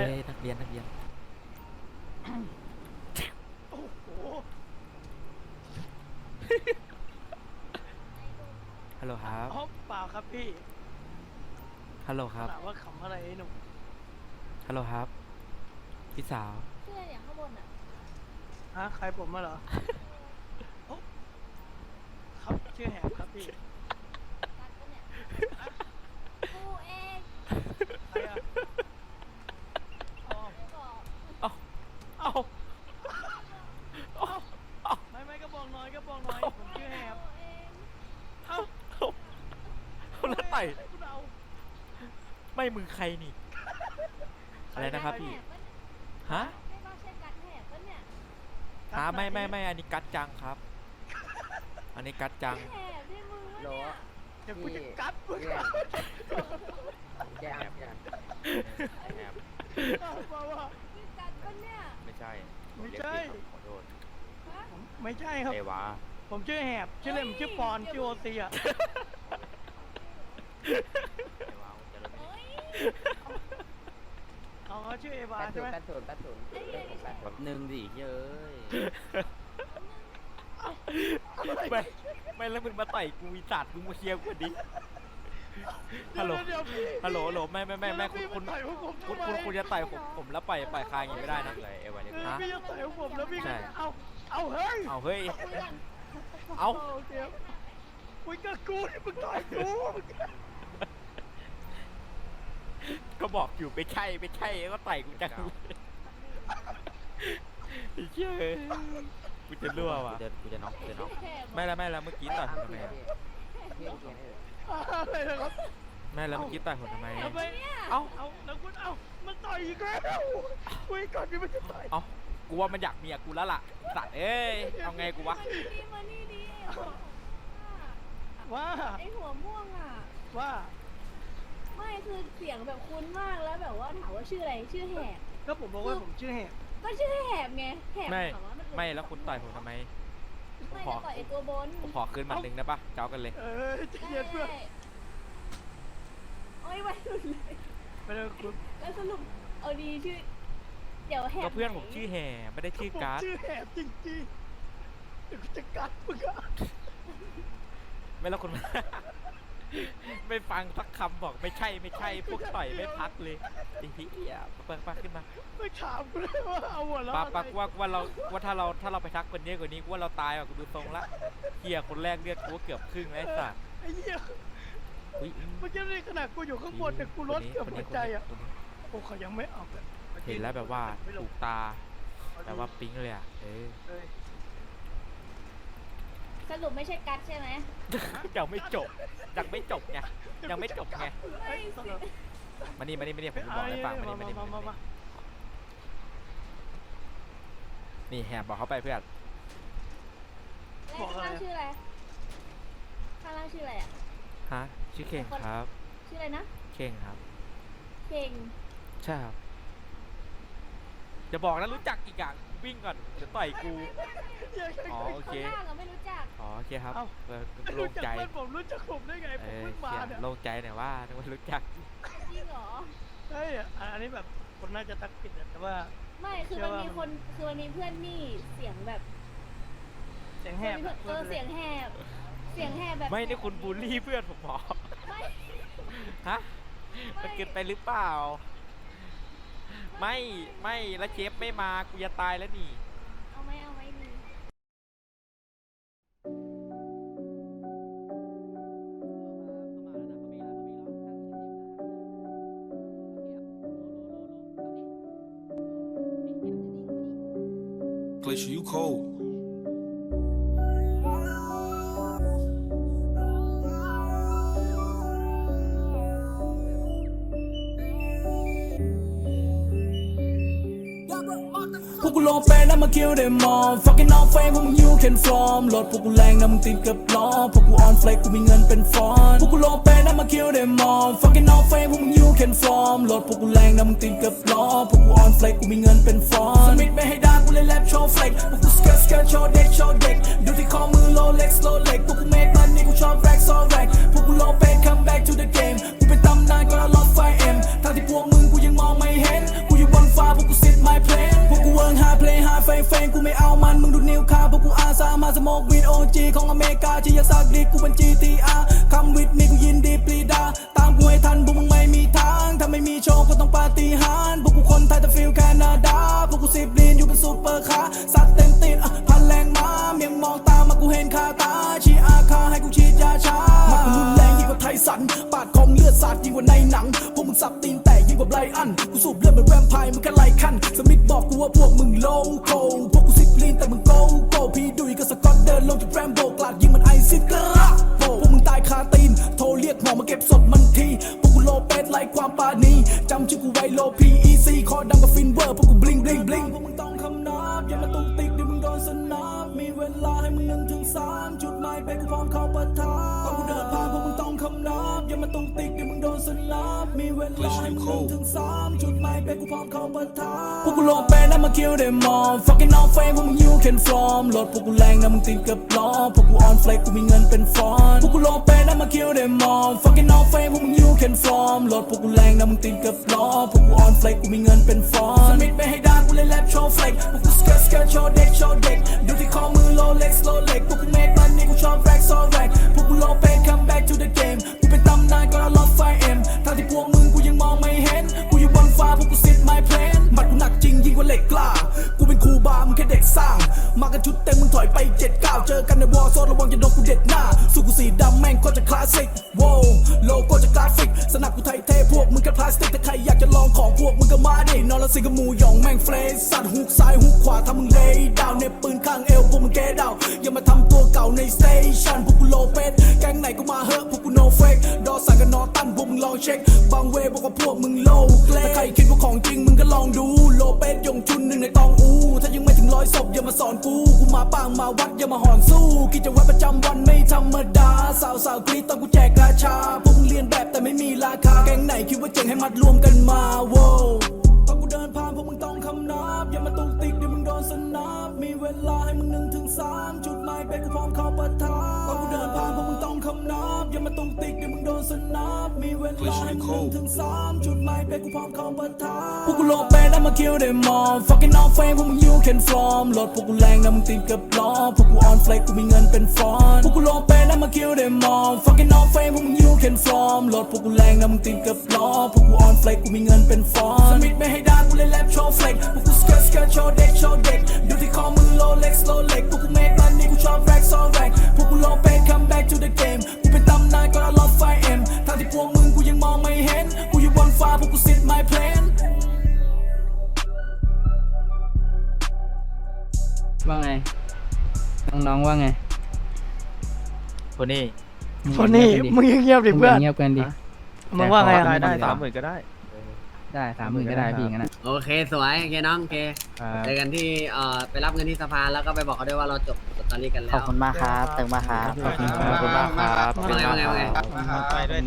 เฮ้ยนักเรียนนักเรียนโอ้โหฮัลโหลครับ อ๋อเปล่าครับพี่ฮัลโหลครับ ถามว่าขำอะไรไอ้หนุ่มฮัลโหลครับ พี่สาว ชื่ออะไรอย่างข้างบนอะฮะใครผมมาเหรอโอ้ครับชื่อแหบครับพี่กัดปะเนี่ยกูเองใครอะอ๋อ ไม่บอก เอ้าเอ้าเอ้าเอ้า ไม่ไม่ก็บอกหน้อยก็บอกหน้อยผมชื่อแหบ กูเอง เอ้า เอ้าเอาแล้วไต่ ให้กูเดา ไม่มึงใครนี่ อะไรนะครับพี่แหบปะเนี่ยฮะไม่ก็ใช่กัดแหบปะเนี่ยฮะไม่ไม่ไม่อันนี้กัดจังครับ อันนี้กัดจัง แหบที่มึงวะโหลเนี่ยเดี๋ยวกูจะกัดมึงเรียนแก้มแก้มแก้มเอามาว่าชื่อกัดปะเนี่ยไม่ใช่ไม่ใช่ขอโทษฮะไม่ใช่ครับ เอวาผมชื่อแหบ ชื่อเล่มชื่อปอน ชื่อโอซีอะ เอวาจะรู้ เฮ้ย อ๋อชื่อเอวาแปดใช่ศูนไหมย์แปดศูนย์แปดศูนย์แบบหนึ่งดิเย้ยไม่ไม่แล้วมึงมาต่อยกูอีสัตว์มึงมาเคลียร์กูดิฮัลโหลเดี๋ยวๆพี่ฮัลโหลฮัลโหลไม่ไม่ไม่ไม่คุณพี่คุณาต่อยพวกผมคุณทำไมคุณคุณจะต่อยผมผมแล้วปล่อยปล่อยคางอย่างนี้ไม่ได้นะเลยเอวาเนี่ยเออฮะ พี่จะต่อยพวกผมแล้วพี่ใช่ก็เอาเอาเฮ้ยเอาเฮ้ยคุยกันเอาโอเคมึงกับกูนี่มึงต่อยกู ก็บอกอยู่ไม่ใช่ไม่ใช่ก็ต่อยกูจังเลยไอ้เชี่ยเอ้ยกูจะรั่วว่ะกูจะกูจะน็อกกูจะน็อกแหบไม่แล้วไม่แล้วเมื่อกี้ต่อยผมทำไมอะพี่พี่พี่อะไรนะครับไม่แล้วเมื่อกี้ต่อยผมทำไม ทำไมเอ้า เอาแล้วคุณเอามันต่อยอีกแล้วคุยก่อนที่มันจะต่อยเอ้ากูว่ามันอยากเมียกูแล้วล่ะสัตว์เอ้ยเอาไงกูวะมานี่ดีมานี่ดีไอ้หัวว่าไอ้หัวม่วงอะว่า ไม่คือเสียงแบบคุ้นมากแล้วแบบว่าถามว่าชื่ออะไรชื่อแหบก็ผมบอกว่าผมชื่อแหบก็ชื่อแหบไงแหบไม่ถาว่ามันไม่แล้วคุณต่อยผมทำไม ไม่ขอจะต่อยไอ้ตัวบนผมขอคืนหมัดหนึ่งได้ปะเจ้ากันเลย เออใจเย็นเพื่อนได้โอ้ยไว้สุดเลยไม่ได้คุณแล้วสรุปเอาดีชื่อ เดี๋ยวแหบก็เพื่อนผมชื่อแห่ไม่ได้ชื่อผมการ์ดชื่อแหบจริงๆเดี๋ยวกูจะกัดมึงอะไม่แล้วคุณ ไม่ฟังสักคำบอกไม่ใช่ไม่ใช่พวกต่อยไม่พักเลยไอ้เหี้ยปักปักขึ้นมาไม่ถามกูเลยว่าเอาหัวเราะปักอะไรปักว่าว่าเราว่าถ้าเราถ้าเราไปทักคนเยอะกว่านี้กูว่าเราตายอะกูดูทรงละเหี้ยคนแรกเลือดกูก็เกือบครึ่งแล้วไอ้สัสไอ้เหี้ยอุ้ยเมื่อกี้นี่ขนาดกูอยู่ข้างบนแต่กูลดเกือบหัวใจอะคนนี้โอ้เขายังไม่เอาแบบเห็นแล้วแบบว่าไม่ลถูงกตาแบบว่าปิ๊งเลยอะเออเอ้ย สรุปไม่ใช่กัดใช่ไหมยังไม่จบยังไม่จบไงยังไม่จบไงไม่สิมานี่มานี่มานี่ผมจะบอกให้ฟังมานี่มานี่มานี่มานี่นี่แหบบอกเขาไปเพื่อนแล้วข้างล่างชื่ออะไรข้างล่างชื่ออะไรอะฮะชื่อเข่งครับ ชื่ออะไรนะเข่งครับเก่งใช่ครับจะบอกนะรู้จักอีกอะ วิ่งก่อนเดี๋ยวต่อยกู อ๋อโอเค ข้างล่างเราไม่รู้จักอ๋อโอเคครับเอ้า เออโล่รู้งจักใจเพื่อนผมรู้จักผมได้ไง เอผมอเพิ่งมาเขียนเนี่ยโล่งใจหน่อยว่านึกว่ารู้จัก จริงเหรอใช่อะอันนี้แบบคนน่าจะทักผิดอะแต่ว่า ไม่คือมันมีคนคือมันมีเพื่อนนี่เสียงแบบเสียงแหบเพื่อนเออเสียงแหบ เสียงแหบแบบไม่นี่คุณบูลลี่เพื่อนผมเหรอ ไม่ ฮะ มันเกินไปหรือเปล่า ไม่ไม่แล้วเชฟไม่มากูจะตายแล้วนี่ เอาไหมเอาไหมดี Glacier, you cold. กกูลงไปแล้วมาคิวได้มอ fucking all fame พวกมึง you can from รถพวกกูแรงนะมึงติดกับล้อพวกกู on flex กูมีเงินเป็นฟอนพวกกูโลงไปแล้วมาคิวได้มอ fucking all fame พวกมึง you can from รถพวกกูแรงนะมึงติดกับล้อพวกกู on flex กูมีเงินเป็นฟอนสมิธไม่ให้ด่ากูเลยแลบโชว์เฟกพวกกูสเกิร์ตสเกิร์ตโชว์เด็กโชว์เด็กดูที่ข้อมือ Rolex Rolex พวกกู make money กูชอบ rack so rack พวกกูโลงไป come back to the game กูเป็นตำนานก่อนเอาล็อตไฟเอ็มทางที่พวกมึง สามกวีดโอจีของอเมริกาที่อยาสักดีกูเป็น GTR คำวิดมีกูยินดีปรีดา ตามกูให้ทันพวกมึงไม่มีทาง ถ้าไม่มีโชว์ก็ต้องปาฏิหาริย์พวกกูคนไทยแต่ฟิลแคนาดา พวกกูสิบลีนอยู่เป็นซูเปอร์คาร์สัตว์เต็มตีนอะพันแรงมาเมียงมองตามากูเห็นคาตาชีอาคาให้กูฉีดยาชามันกูรุนแรงยิ่งกว่าไทสัน ปาดคมเลือดสาดยิ่งกว่าในหนัง พวกมึงสับตีนแตกยิ่งกว่าไบรอัน กูสูบเลือดเหมือนแวมไพร์มึงแค่ไล่คันสมิธบอกกูว่าพวกมึงโลโคพวกกูสิ ลีนแต่มึงโกโก้พี่ดุยกับสกอตเดินลงจากแรมโบกลาดยิงมันไอซิดกระโบพวกมึงตายคาตีน โทรเรียกหมอมาเก็บศพมันทีพวกกูโลเป็ดไล่ความปานีจำชื่อกูไว้โลพีซีคอดำกับฟินเวอร์พวกกูบลิงบลิงบลิงพวกมึงต้องคำนับอย่ามาตุกติกเดี๋ยวมึงโดนสนับมีเวลาให้มึงหนึ่งถึงสามจุดหมายไปกูพร้อมเข้าปะทาำนับอย่ามาตุกติกเดี๋ยวมึงโดนสนับมีเวลาให้มึงหนึ่งถึงสามจุดหมายไปกูพร้อมเข้าประทานพวกกูโลเป็ดแล้วมาคิวเดมอ fucking off fame พวกมึง you can from รถพวกกูแรงนะมึงติดกับล้อพวกกู on flex กูมีเงินเป็นฟอนพวกกูโลเป็ดแล้วมาคิวเดมอ fucking off fame พวกมึง you can from รถพวกกูแรงนะมึงติดกับล้อพวกกู on flex กูมีเงินเป็นฟอนสมิธไม่ให้ด่ากูเลยแรปโชว์ flex พวกกู skirt skirt โชว์เด็กโชว์เด็กดูที่ข้อมือ Rolex Rolex พวกกู make money กูชอบ rack so rack พวกกูโลเป็ด come back to the game บามึงแค่เด็กสร้างมากันชุดเต็มมึงถอยไปเจ็ดก้าวเจอกันในวอร์โซนระวังจะโดนกูเด็ดหน้าสู้กูสีดำแม่งก็จะคลาสสิกโว้โลโก้จะกราฟิก สนับกูไทยเทพวกมึงแค่พลาสติกถ้าใครอยากจะลองของพวกมึงก็มาดินอนละสิงกับมูหยองแม่งเฟรชสัตว์หุกซ้ายหุกขวาทำมึงเลยดาวเน็บปืนข้างเอวพวกมึงแกดาวอย่ามาทำตัวเก่าในสเตชันพวกกูโลเป็ดแก๊งไหนก็มาเฮอะพวกกูโนเฟกดอสันกับนอตันพวกมึงลองเช็คบางเวบอกว่าพวกมึงโลเกลถ้าใครคิดว่าของจริงมึงก็ลองดูโลเป็ดยงชุนหนึ่งในตองอูถ้ายัง ร้อยศพอย่ามาสอนกู กูมาปางมาวัดอย่ามาหอนสู้ กิจวัตรประจำวันไม่ธรรมดา สาวสาวกรีดตอนกูแจกราชาพวกมึงเรียนแบบแต่ไม่มีราคา แก๊งไหนคิดว่าเจ๋งให้มัดรวมกันมาโว้ตอนกูเดินผ่านพวกมึงต้องคำนับ อย่ามาตุกติกเดี๋ยวมึงโดนสนับ มีเวลาให้มึงหนึ่งถึงสามจุดหมายเปกูพร้อมเข้าปะทา อย่ามาตุกติกเดี๋ยวมึงโดนสนับมีเวลาให้มึงหนึ่งถึงสามจุดหมายไปกูพร้อมเข้าประทานพวกกูโลเป็ดแล้วมาคิวเดมอ fucking off fame พวกมึง you can from รถพวกกูแรงนะมึงติดกับล้อพวกกู on flex กูมีเงินเป็นฟอนพวกกูโลเป็ดแล้วมาคิวเดมอ fucking off fame พวกมึง you can from รถพวกกูแรงนะมึงติดกับล้อพวกกู on flex กูมีเงินเป็นฟอนสมิธไม่ให้ด่ากูเลยแรปโชว์ flex พวกกู skirt skirt โชว์เด็กโชว์เด็กดูที่ข้อมือ Rolex Rolex พวกกู make money กูช ว่าไงคนนี้คนนี้มึงเงียบๆดิมึงเพื่อนเงียบกันดิมึงว่าไงอะได้ได้สามหมื่นก็ได้ ได้สามหมื่นก็ได้พี่งั้นนะโอเคสวยโอเคน้องโอเคเจอกันที่เอ่อไปรับเงินที่สภาแล้วก็ไปบอกเขาด้วยว่าเราจบจบตอนนี้กันแล้ว ขอบคุณมากครับเติมมาครับขอบคุณครับ ขอบคุณมากครับ ว่าไงว่าไงว่าไงไปด้วย